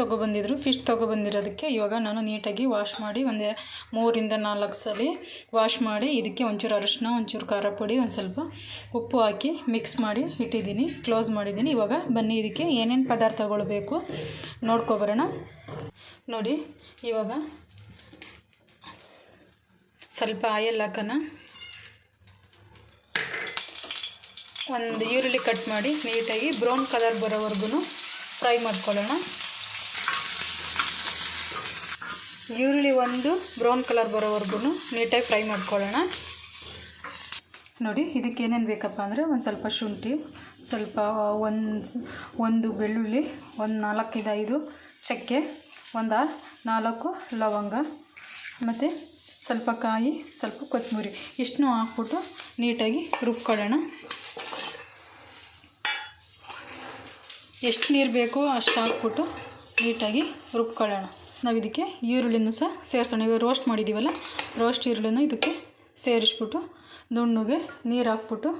ತೊಗೊಬಂದಿದ್ರು fish ತೊಗೊಬಂದಿರೋದಕ್ಕೆ ಇವಾಗ ನಾನು ನೀಟಾಗಿ ವಾಶ್ ಮಾಡಿ ಒಂದು ಮೂರಿಂದ ನಾಲ್ಕು ಸಲ ವಾಶ್ ಮಾಡಿ ಇದಕ್ಕೆ ಒಂಚೂರು ಅರಿಶಿನ, ಒಂಚೂರು ಖಾರ ಪುಡಿ, ಒಂದು ಸ್ವಲ್ಪ ಉಪ್ಪು ಹಾಕಿ ಮಿಕ್ಸ್ ಮಾಡಿ ಇಟ್ಟಿದ್ದೀನಿ ಕ್ಲೋಸ್ ಮಾಡಿದ್ದೀನಿ. ಇವಾಗ ಬನ್ನಿ, ಇದಕ್ಕೆ ಏನೇನು ಪದಾರ್ಥಗಳು ಬೇಕು ನೋಡ್ಕೊಬರೋಣ ನೋಡಿ, ಇವಾಗ ಸ್ವಲ್ಪ ಆಯಲ್ ಹಾಕೋಣ. ಒಂದು ಈರುಳ್ಳಿ ಕಟ್ ಮಾಡಿ ನೀಟಾಗಿ ಬ್ರೌನ್ ಕಲರ್ ಬರೋವರೆಗೂ ಫ್ರೈ ಮಾಡ್ಕೊಳ್ಳೋಣ. ಈರುಳ್ಳಿ ಒಂದು ಬ್ರೌನ್ ಕಲರ್ ಬರೋವರೆಗೂ ನೀಟಾಗಿ ಫ್ರೈ ಮಾಡ್ಕೊಳ್ಳೋಣ. ನೋಡಿ, ಇದಕ್ಕೆ ಏನೇನು ಬೇಕಪ್ಪ ಅಂದರೆ ಒಂದು ಸ್ವಲ್ಪ ಶುಂಠಿ, ಸ್ವಲ್ಪ ಒಂದು ಒಂದು ಬೆಳ್ಳುಳ್ಳಿ, ಒಂದು ನಾಲ್ಕಿದ ಐದು ಚಕ್ಕೆ, ಒಂದು ನಾಲ್ಕು ಲವಂಗ, ಮತ್ತು ಸ್ವಲ್ಪ ಕಾಯಿ, ಸ್ವಲ್ಪ ಕೊತ್ತಂಬರಿ ಇಷ್ಟನ್ನೂ ಹಾಕ್ಬಿಟ್ಟು ನೀಟಾಗಿ ರುಬ್ಕೊಳ್ಳೋಣ. ಎಷ್ಟು ನೀರು ಬೇಕೋ ಅಷ್ಟು ಹಾಕ್ಬಿಟ್ಟು ನೀಟಾಗಿ ರುಬ್ಕೊಳ್ಳೋಣ. ನಾವು ಇದಕ್ಕೆ ಈರುಳ್ಳಿನೂ ಸಹ ಸೇರಿಸೋಣ. ಇವಾಗ ರೋಸ್ಟ್ ಮಾಡಿದ್ದೀವಲ್ಲ ರೋಸ್ಟ್ ಈರುಳ್ಳಿನ ಇದಕ್ಕೆ ಸೇರಿಸ್ಬಿಟ್ಟು ನುಣ್ಣಗೆ ನೀರು ಹಾಕ್ಬಿಟ್ಟು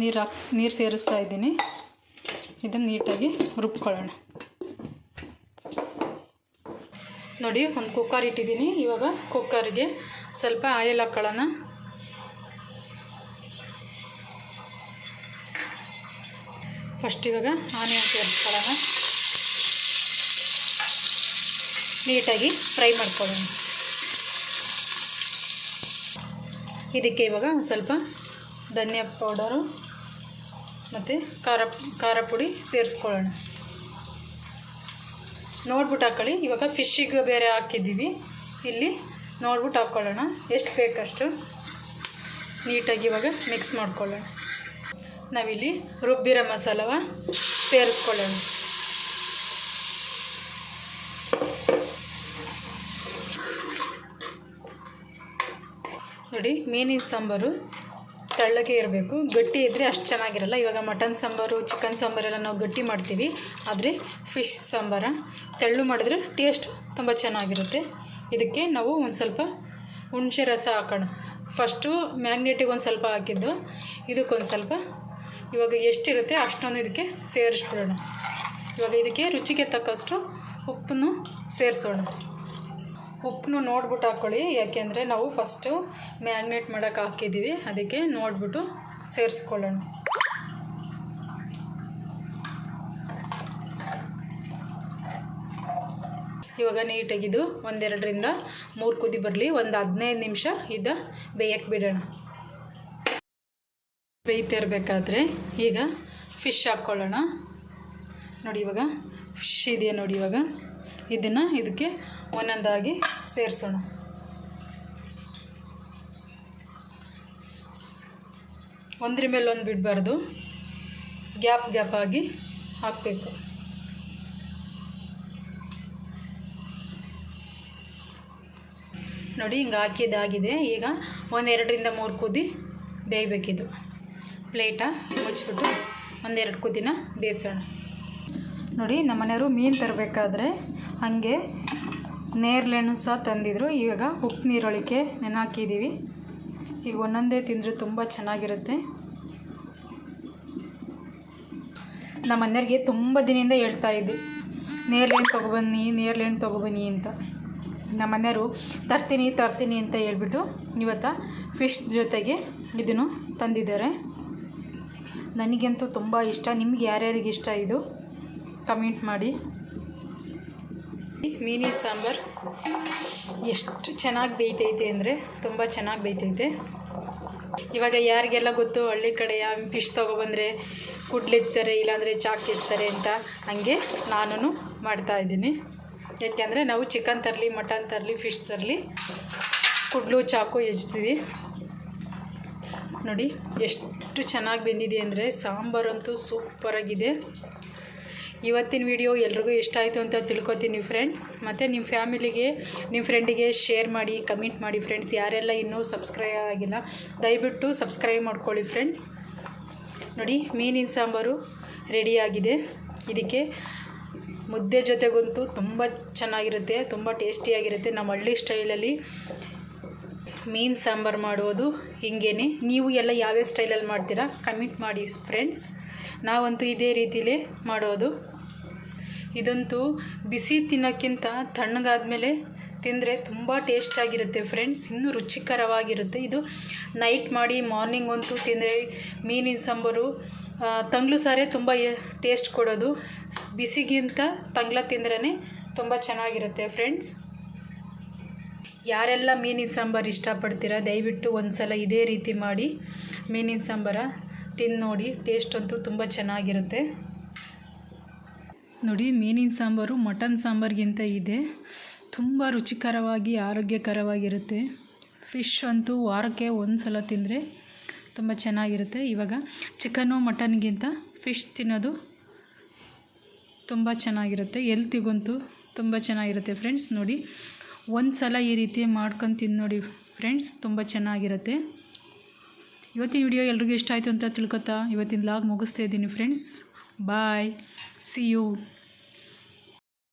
ನೀರು ಹಾಕ್, ನೀರು ಸೇರಿಸ್ತಾ ಇದ್ದೀನಿ. ಇದನ್ನು ನೀಟಾಗಿ ರುಬ್ಕೊಳ್ಳೋಣ. ನೋಡಿ, ಒಂದು ಕುಕ್ಕರ್ ಇಟ್ಟಿದ್ದೀನಿ. ಇವಾಗ ಕುಕ್ಕರ್ಗೆ ಸ್ವಲ್ಪ ಆಯಿಲ್ ಹಾಕ್ಕೊಳ್ಳೋಣ ಫಸ್ಟ್ ಇವಾಗ ಆನಿಯನ್ ಸೇರಿಸ್ಕೊಳ್ಳೋಣ. ನೀಟಾಗಿ ಫ್ರೈ ಮಾಡ್ಕೊಳ್ಳೋಣ. ಇದಕ್ಕೆ ಇವಾಗ ಸ್ವಲ್ಪ ಧನಿಯಾ ಪೌಡರು ಮತ್ತು ಖಾರ ಖಾರ ಪುಡಿ ಸೇರಿಸ್ಕೊಳ್ಳೋಣ. ನೋಡ್ಬಿಟ್ಟು ಹಾಕ್ಕೊಳ್ಳಿ ಇವಾಗ ಫಿಶ್ಶಿಗೆ ಬೇರೆ ಹಾಕಿದ್ದೀವಿ. ಇಲ್ಲಿ ನೋಡ್ಬಿಟ್ಟು ಹಾಕ್ಕೊಳ್ಳೋಣ ಎಷ್ಟು ಬೇಕಷ್ಟು ನೀಟಾಗಿ ಇವಾಗ ಮಿಕ್ಸ್ ಮಾಡ್ಕೊಳ್ಳೋಣ. ನಾವಿಲ್ಲಿ ರುಬ್ಬಿರೋ ಮಸಾಲವ ಸೇರಿಸ್ಕೊಳ್ಳೋಣ. ನೋಡಿ, ಮೀನಿನ ಸಾಂಬಾರು ತೆಳ್ಳಗೆ ಇರಬೇಕು. ಗಟ್ಟಿ ಇದ್ದರೆ ಅಷ್ಟು ಚೆನ್ನಾಗಿರಲ್ಲ. ಇವಾಗ ಮಟನ್ ಸಾಂಬಾರು, ಚಿಕನ್ ಸಾಂಬಾರೆಲ್ಲ ನಾವು ಗಟ್ಟಿ ಮಾಡ್ತೀವಿ. ಆದರೆ ಫಿಶ್ ಸಾಂಬಾರ ತೆಳ್ಳು ಮಾಡಿದ್ರೆ ಟೇಸ್ಟ್ ತುಂಬ ಚೆನ್ನಾಗಿರುತ್ತೆ. ಇದಕ್ಕೆ ನಾವು ಒಂದು ಸ್ವಲ್ಪ ಹುಣಸೆ ರಸ ಹಾಕೋಣ. ಫಸ್ಟು ಮ್ಯಾಗ್ನೇಟಿಗೆ ಒಂದು ಸ್ವಲ್ಪ ಹಾಕಿದ್ದು. ಇದಕ್ಕೊಂದು ಸ್ವಲ್ಪ. ಇವಾಗ ಎಷ್ಟಿರುತ್ತೆ ಅಷ್ಟೊಂದು ಇದಕ್ಕೆ ಸೇರಿಸ್ಬಿಡೋಣ. ಇವಾಗ ಇದಕ್ಕೆ ರುಚಿಗೆ ತಕ್ಕಷ್ಟು ಉಪ್ಪನ್ನು ಸೇರಿಸೋಣ. ಉಪ್ಪನ್ನು ನೋಡ್ಬಿಟ್ಟು ಹಾಕ್ಕೊಳ್ಳಿ ಯಾಕೆಂದರೆ ನಾವು ಫಸ್ಟು ಮ್ಯಾಗ್ನೇಟ್ ಮಾಡೋಕ್ಕೆ ಹಾಕಿದ್ದೀವಿ ಅದಕ್ಕೆ ನೋಡಿಬಿಟ್ಟು ಸೇರಿಸ್ಕೊಳ್ಳೋಣ. ಇವಾಗ ನೀಟಾಗಿದ್ದು ಒಂದೆರಡರಿಂದ ಮೂರು ಕುದಿ ಬರಲಿ. ಒಂದು ಹದಿನೈದು ನಿಮಿಷ ಇದ್ದ ಬೇಯಕ್ಕೆ ಬಿಡೋಣ. ಬೇಯ್ತಿರ್ಬೇಕಾದ್ರೆ ಈಗ ಫಿಶ್ ಹಾಕ್ಕೊಳ್ಳೋಣ ನೋಡಿ ಇವಾಗ ಫಿಶ್ ಇದೆಯಾ ನೋಡಿ ಇವಾಗ. ಇದನ್ನು ಇದಕ್ಕೆ ಒಂದೊಂದಾಗಿ ಸೇರಿಸೋಣ. ಒಂದ್ರ ಮೇಲೆ ಒಂದು ಬಿಡಬಾರ್ದು. ಗ್ಯಾಪ್ ಗ್ಯಾಪ್ ಆಗಿ ಹಾಕಬೇಕು. ನೋಡಿ, ಹಿಂಗೆ ಹಾಕಿದ್ದಾಗಿದೆ ಈಗ ಒಂದೆರಡರಿಂದ ಮೂರು ಕುದಿ ಬೇಯಬೇಕಿದು. ಪ್ಲೇಟ ಮುಚ್ಚಿಬಿಟ್ಟು ಒಂದೆರಡು ಕುದಿನ ಬೇಯಿಸೋಣ. ನೋಡಿ ನಮ್ಮ ಮನೆಯವರು ಮೀನು ತರಬೇಕಾದ್ರೆ ಹಾಗೆ ನೇರ್ಲೆಣ್ಣು ಸಹ ತಂದಿದ್ರು. ಇವಾಗ ಉಪ್ಪು ನೀರೊಳಿಕೆ ನೆನೆ ಈಗ ಒಂದೊಂದೇ ತಿಂದರೆ ತುಂಬ ಚೆನ್ನಾಗಿರುತ್ತೆ. ನಮ್ಮ ಮನೆಯವ್ರಿಗೆ ತುಂಬ ದಿನದಿಂದ ಹೇಳ್ತಾ ಇದ್ದೆ ನೇರ್ಲೆಣ್ಣು ತೊಗೊಬನ್ನಿ ನೇರ್ಲೆಣ್ಣು ತೊಗೊಬನ್ನಿ ಅಂತ. ನಮ್ಮ ಮನೆಯವರು, ತರ್ತೀನಿ ತರ್ತೀನಿ ಅಂತ ಹೇಳ್ಬಿಟ್ಟು ಇವತ್ತು ಫಿಶ್ ಜೊತೆಗೆ ಇದನ್ನು ತಂದಿದ್ದಾರೆ. ನನಗಂತೂ ತುಂಬ ಇಷ್ಟ. ನಿಮ್ಗೆ ಯಾರ್ಯಾರಿಗೆ ಇಷ್ಟ ಇದು? ಕಮೆಂಟ್ ಮಾಡಿ. ಮೀನಿನ ಸಾಂಬಾರು. ಎಷ್ಟು ಚೆನ್ನಾಗಿ ಬೇಯ್ತೈತೆ ಅಂದರೆ ತುಂಬ ಚೆನ್ನಾಗಿ ಬೇಯ್ತೈತೆ. ಇವಾಗ ಯಾರಿಗೆಲ್ಲ ಗೊತ್ತು ಹಳ್ಳಿ ಕಡೆ ಫಿಶ್ ತೊಗೊಬಂದರೆ ಕುಡ್ಲಿರ್ತಾರೆ ಇಲ್ಲಾಂದರೆ ಚಾಕ್ ಇರ್ತಾರೆ ಅಂತ, ಹಂಗೆ ನಾನು ಮಾಡ್ತಾಯಿದ್ದೀನಿ ಯಾಕೆಂದರೆ ನಾವು ಚಿಕನ್ ತರಲಿ ಮಟನ್ ತರಲಿ ಫಿಶ್ ತರಲಿ ಕುಡ್ಲು, ಚಾಕು ಹೆಚ್ತೀವಿ. ನೋಡಿ, ಎಷ್ಟು ಚೆನ್ನಾಗಿ ಬೆಂದಿದೆ ಅಂದರೆ ಸಾಂಬಾರಂತೂ ಸೂಪರಾಗಿದೆ ಇವತ್ತಿನ ವಿಡಿಯೋ ಎಲ್ರಿಗೂ ಇಷ್ಟ ಆಯಿತು ಅಂತ ತಿಳ್ಕೊತೀನಿ ಫ್ರೆಂಡ್ಸ್ ಮತ್ತು ನಿಮ್ಮ ಫ್ಯಾಮಿಲಿಗೆ ನಿಮ್ಮ ಫ್ರೆಂಡಿಗೆ ಶೇರ್ ಮಾಡಿ ಕಮೆಂಟ್ ಮಾಡಿ ಫ್ರೆಂಡ್ಸ್ ಯಾರೆಲ್ಲ ಇನ್ನೂ ಸಬ್ಸ್ಕ್ರೈಬ್ ಆಗಿಲ್ಲ, ದಯವಿಟ್ಟು ಸಬ್ಸ್ಕ್ರೈಬ್ ಮಾಡ್ಕೊಳ್ಳಿ ಫ್ರೆಂಡ್ ನೋಡಿ, ಮೀನಿನ ಸಾಂಬಾರು ರೆಡಿಯಾಗಿದೆ ಇದಕ್ಕೆ ಮುದ್ದೆ ಜೊತೆಗಂತೂ ತುಂಬ ಚೆನ್ನಾಗಿರುತ್ತೆ, ತುಂಬ ಟೇಸ್ಟಿಯಾಗಿರುತ್ತೆ ನಮ್ಮ ಹಳ್ಳಿ ಸ್ಟೈಲಲ್ಲಿ ಮೀನು ಸಾಂಬಾರು ಮಾಡೋದು ಹಿಂಗೇನೆ. ನೀವು ಎಲ್ಲ ಯಾವ್ಯಾವ ಸ್ಟೈಲಲ್ಲಿ ಮಾಡ್ತೀರಾ ಕಮೆಂಟ್ ಮಾಡಿ ಫ್ರೆಂಡ್ಸ್ ನಾವಂತೂ ಇದೇ ರೀತಿಲಿ ಮಾಡೋದು. ಇದಂತೂ ಬಿಸಿ ತಿನ್ನೋಕ್ಕಿಂತ ತಣ್ಣಗಾದಮೇಲೆ ತಿಂದರೆ ತುಂಬ ಟೇಸ್ಟಾಗಿರುತ್ತೆ ಫ್ರೆಂಡ್ಸ್ ಇನ್ನೂ ರುಚಿಕರವಾಗಿರುತ್ತೆ. ಇದು ನೈಟ್ ಮಾಡಿ ಮಾರ್ನಿಂಗ್ ಅಂತೂ ತಿಂದರೆ ಮೀನಿನ ಸಾಂಬಾರು ತಂಗ್ಳು ಸಾರೇ ತುಂಬ ಟೇಸ್ಟ್ ಕೊಡೋದು. ಬಿಸಿಗಿಂತ ತಂಗ್ಳ ತಿಂದ್ರೇ ತುಂಬ ಚೆನ್ನಾಗಿರುತ್ತೆ ಫ್ರೆಂಡ್ಸ್ ಯಾರೆಲ್ಲ ಮೀನಿನ ಸಾಂಬಾರು ಇಷ್ಟಪಡ್ತೀರಾ, ದಯವಿಟ್ಟು ಒಂದು ಸಲ ಇದೇ ರೀತಿ ಮಾಡಿ ಮೀನಿನ ಸಾಂಬಾರ. ತಿಂದು ನೋಡಿ ಟೇಸ್ಟ್ ಅಂತೂ ತುಂಬ ಚೆನ್ನಾಗಿರುತ್ತೆ. ನೋಡಿ, ಮೀನಿನ ಸಾಂಬಾರು, ಮಟನ್ ಸಾಂಬಾರಿಗಿಂತ ಇದೆ. ತುಂಬ ರುಚಿಕರವಾಗಿ, ಆರೋಗ್ಯಕರವಾಗಿರುತ್ತೆ. ಫಿಶ್ ಅಂತೂ ವಾರಕ್ಕೆ ಒಂದು ಸಲ ತಿಂದರೆ ತುಂಬ ಚೆನ್ನಾಗಿರುತ್ತೆ. ಇವಾಗ ಚಿಕನು ಮಟನ್ಗಿಂತ ಫಿಶ್ ತಿನ್ನೋದು ತುಂಬ ಚೆನ್ನಾಗಿರುತ್ತೆ. ಎಲ್ತಿಗಂತೂ ತುಂಬ ಚೆನ್ನಾಗಿರುತ್ತೆ ಫ್ರೆಂಡ್ಸ್ ನೋಡಿ ಒಂದು ಸಲ ಈ ರೀತಿ ಮಾಡ್ಕೊಂಡು ತಿಂದು ನೋಡಿ ಫ್ರೆಂಡ್ಸ್ ತುಂಬ ಚೆನ್ನಾಗಿರುತ್ತೆ. ಇವತ್ತಿನ ವಿಡಿಯೋ ಎಲ್ರಿಗೂ ಇಷ್ಟ ಆಯಿತು ಅಂತ ತಿಳ್ಕೊತಾ, ಇವತ್ತಿನ ಲಾಗ್ ಮುಗಿಸ್ತಾ ಇದ್ದೀನಿ ಫ್ರೆಂಡ್ಸ್ ಬಾಯ್ ಸಿ ಯು